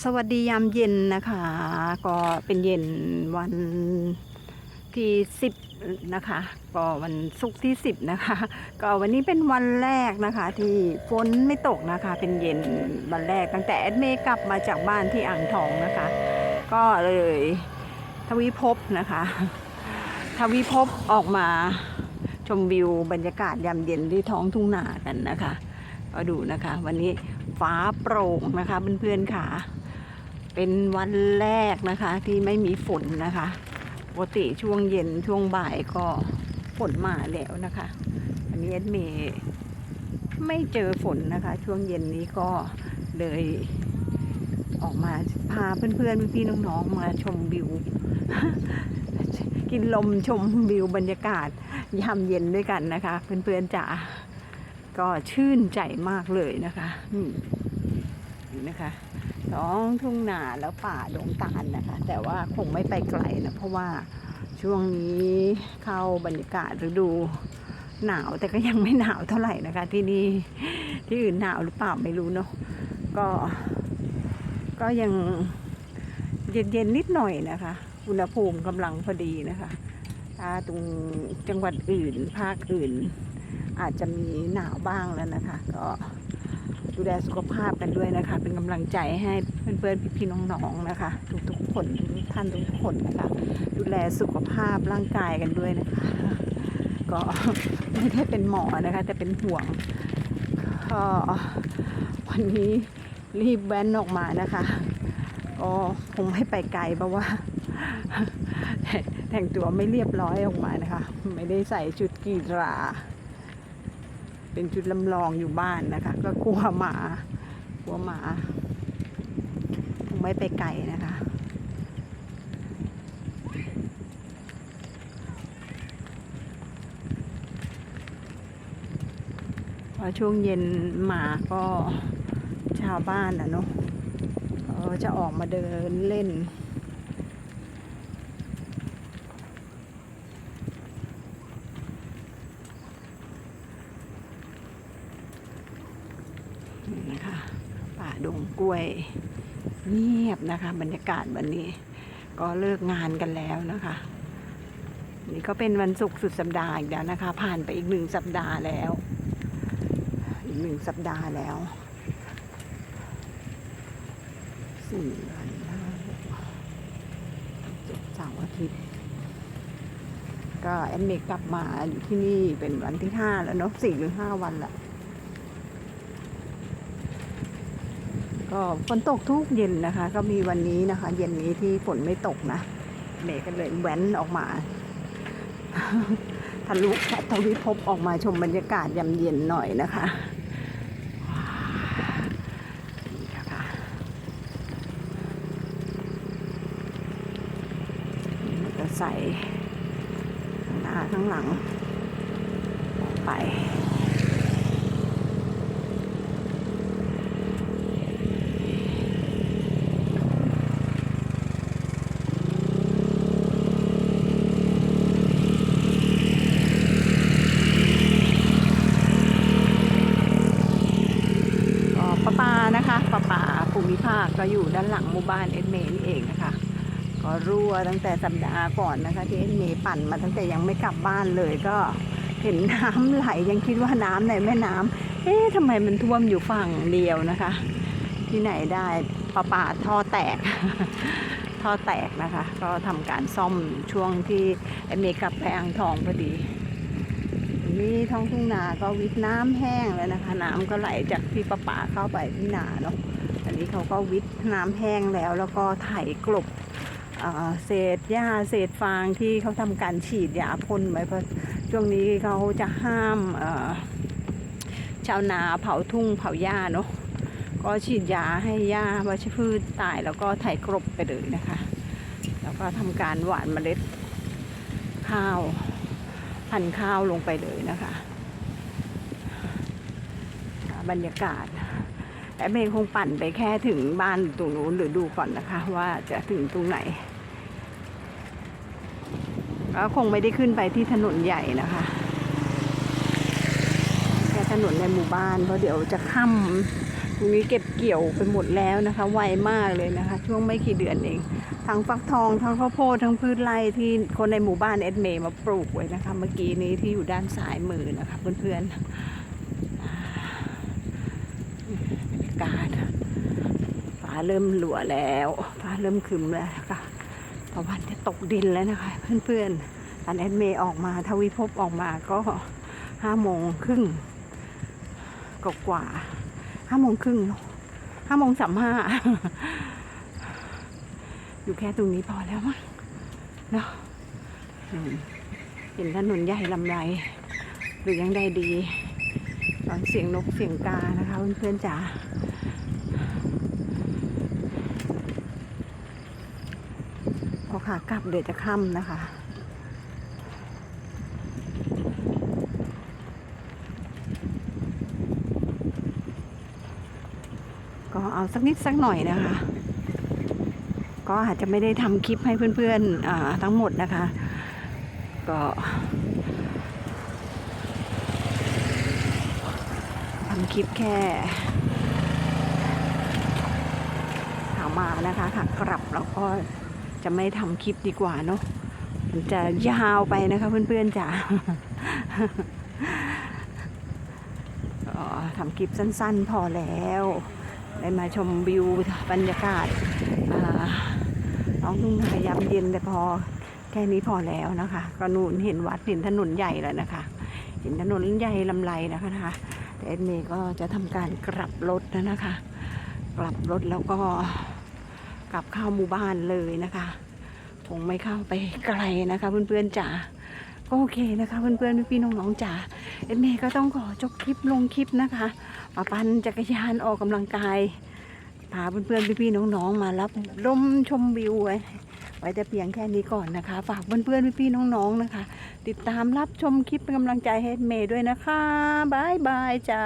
สวัสดียามเย็นนะคะ ก็เป็นเย็นวันที่สิบนะคะ ก็วันศุกร์ที่สิบนะคะ ก็วันนี้เป็นวันแรกนะคะ ที่ฝนไม่ตกนะคะ เป็นเย็นวันแรกตั้งแต่แอดเมย์กลับมาจากบ้านที่อ่างทองนะคะ ก็เลยทวีภพนะคะ ทวีภพออกมาชมวิวบรรยากาศยามเย็นที่ท้องทุ่งนากันนะคะก็ดูนะคะ วันนี้ฟ้าโปร่งนะคะเพื่อนๆค่ะ เป็นวันแรกนะคะ ที่ไม่มีฝนนะคะปกติช่วงเย็นช่วงบ่ายก็ฝนมาแล้วนะคะอันนี้เอดเมย์ไม่เจอฝนนะคะ ช่วงเย็นนี้ก็เลยออกมาพาเพื่อนๆพี่ๆน้องๆมาชมวิว กินลมชมวิวบรรยากาศยามเย็นด้วยกันนะคะ เพื่อนๆจ๋าก็ชื่นใจมากเลยนะคะนี่นี่นะคะ ท้องทุ่งนาแล้วป่าดงตาลนะคะ แต่ว่าคงไม่ไปไกลนะ เพราะว่าช่วงนี้เข้าบรรยากาศฤดูหนาวแต่ก็ยังไม่หนาวเท่าไหร่นะคะ ที่นี่ที่อื่นหนาวหรือเปล่าไม่รู้เนาะก็ ก็ยังเย็นๆนิดหน่อยนะคะ อุณหภูมิกำลังพอดีนะคะถ้าตรงจังหวัดอื่นภาคอื่น อาจจะมีหนาวบ้างแล้วนะคะ ก็ ดูแลสุขภาพกันด้วยนะคะ เป็นกำลังใจให้เพื่อนๆพี่ๆน้องๆนะคะ ทุกๆคนทุกท่านทุกคนนะคะ ดูแลสุขภาพร่างกายกันด้วยนะคะ ก็ไม่ได้เป็นหมอนะคะ แต่เป็นห่วงก็วันนี้รีบแว้นออกมานะคะก็คงไม่ไปไกลเพราะว่าแต่งตัวไม่เรียบร้อยออกมานะคะ ไม่ได้ใส่ชุดกีฬา เป็นชุดลำลองอยู่บ้านนะคะ ก็กลัวหมากลัวหมาคงไม่ไปไกลนะคะพอช่วงเย็นหมาก็ชาวบ้านนะเนาะจะออกมาเดินเล่นนะคะป่า ดงกล้วยเงียบนะคะ บรรยากาศวันนี้ ก็เลิกงานกันแล้วนะคะ นี่ก็เป็นวันศุกร์สุดสัปดาห์อีกแล้วนะคะ ผ่านไปอีกหนึ่งสัปดาห์แล้ว อีกหนึ่งสัปดาห์แล้วสี่วันห้าเจ็ดสาร์อาทิตย์ก็แอนเมกกลับมาอยู่ที่นี่เป็นวันที่ห้าแล้วเนาะสี่หรือห้าวันละ ก็ฝนตกทุกเย็นนะคะ ก็มีวันนี้นะคะ เย็นนี้ที่ฝนไม่ตกนะเมย์ก็เลยแว้นออกมาทะลุทวิภพออกมาชมบรรยากาศยามเย็นหน่อยนะคะนี่นะคะมอเตอร์ไซค์หน้าข้างหลังออกไป ก็ประปานะคะประปาภูมิภาคก็อยู่ด้านหลังหมู่บ้านเอ็ดเมย์นี่เองนะคะ ก็ รั่วตั้งแต่สัปดาห์ก่อนนะคะ ที่เอเมย์ปั่นมาตั้งแต่ยังไม่กลับบ้านเลยก็เห็นน้ำไหลยังคิดว่าน้ำในแม่น้ำเอ๊ะทำไมมันท่วมอยู่ฝั่งเดียวนะคะ ที่ไหนได้ปะปาท่อแตก ท่อแตกนะคะ ก็ทำการซ่อมช่วงที่เอเมย์กลับไปอ่างทองพอดีนี่ท้องทุ่งนาก็วิทน้ำแห้งแล้วนะคะ น้ำก็ไหลจากที่ประปาเข้าไปที่นาเนาะอันนี้เขาก็วิทน้ำแห้งแล้วแล้วก็ไถกลบ เศษหญ้าเศษฟางที่เขาทำการฉีดยาพ่นไว้เพราะช่วงนี้เขาจะห้ามชาวนาเผาทุ่งเผาหญ้าเนาะก็ฉีดยาให้หญ้าวัชพืชตายแล้วก็ไถกลบไปเลยนะคะ แล้วก็ทำการหว่านเมล็ดข้าวพันข้าวลงไปเลยนะคะบรรยากาศแอดเมย์คงปั่นไปแค่ถึงบ้านตรงนู้นหรือดูก่อนนะคะ ว่าจะถึงตรงไหน ก็คงไม่ได้ขึ้นไปที่ถนนใหญ่นะคะแค่ถนนในหมู่บ้านเพราะเดี๋ยวจะค่ำตรงนี้เก็บเกี่ยวไปหมดแล้วนะคะ ไวมากเลยนะคะ ช่วงไม่กี่เดือนเองทั้งฟักทองทั้งข้าวโพดทั้งพืชไร่ที่คนในหมู่บ้านเอ็ดเมย์มาปลูกไว้นะคะ เมื่อกี้นี้ที่อยู่ด้านซ้ายมือนะคะเพื่อนๆอาบรรยากาศฟ้าเริ่มหลัวแล้วฟ้าเริ่มคึมแล้วค่ะ ตะวันจะตกดินแล้วนะคะ เพื่อนๆตอนเอ็ดเมย์ออกมาทวีภพออกมาก็ห้าโมงครึ่งกว่าห้าโมงครึ่งห้าโมงสามห้าอยู่แค่ตรงนี้พอแล้วมั้งเนาะเห็นถนนใหญ่ลำไรหรือยังได้ดีตอนเสียงนกเสียงกานะคะเพื่อนๆจ๋าพอ ขากลับเดี๋ยวจะค่ำนะคะ ก็เอาสักนิดสักหน่อยนะคะ ก็อาจจะไม่ได้ทำคลิปให้เพื่อนๆทั้งหมดนะคะ ก็ทำคลิปแค่ขามานะคะขากลับเราก็ จะไม่ทำคลิปดีกว่าเนาะมันจะยาวไปนะคะเพื่อนๆจ๋าทำคลิปสั้นๆพอแล้ว ได้มาชมวิวบรรยากาศน้องทุ่งนายามเย็นแต่พอแค่นี้พอแล้วนะคะก็นูนเห็นวัดเห็นถนนใหญ่แล้วนะคะ เห็นถนนใหญ่ลำไรนะคะนะคะแต่เอ็ดเมย์ก็จะทำการกลับรถนะนะคะ กลับรถแล้วก็ กลับเข้าหมู่บ้านเลยนะคะคงไม่เข้าไปไกลนะคะ เพื่อนๆจ๋าก็โอเคนะคะเพื่อนๆพี่ๆน้องๆจ๋าเอ็ดเมก็ต้องขอจบคลิปลงคลิปนะคะมาปั่นจักรยานออกกำลังกายพาเพื่อนๆพี่ๆน้องๆมารับลมชมวิวไว้ไว้แต่เพียงแค่นี้ก่อนนะคะ ฝากเพื่อนๆพี่ๆน้องๆนะคะ ติดตามรับชมคลิปเป็นกำลังใจให้เมย์ด้วยนะคะบายบายจ้า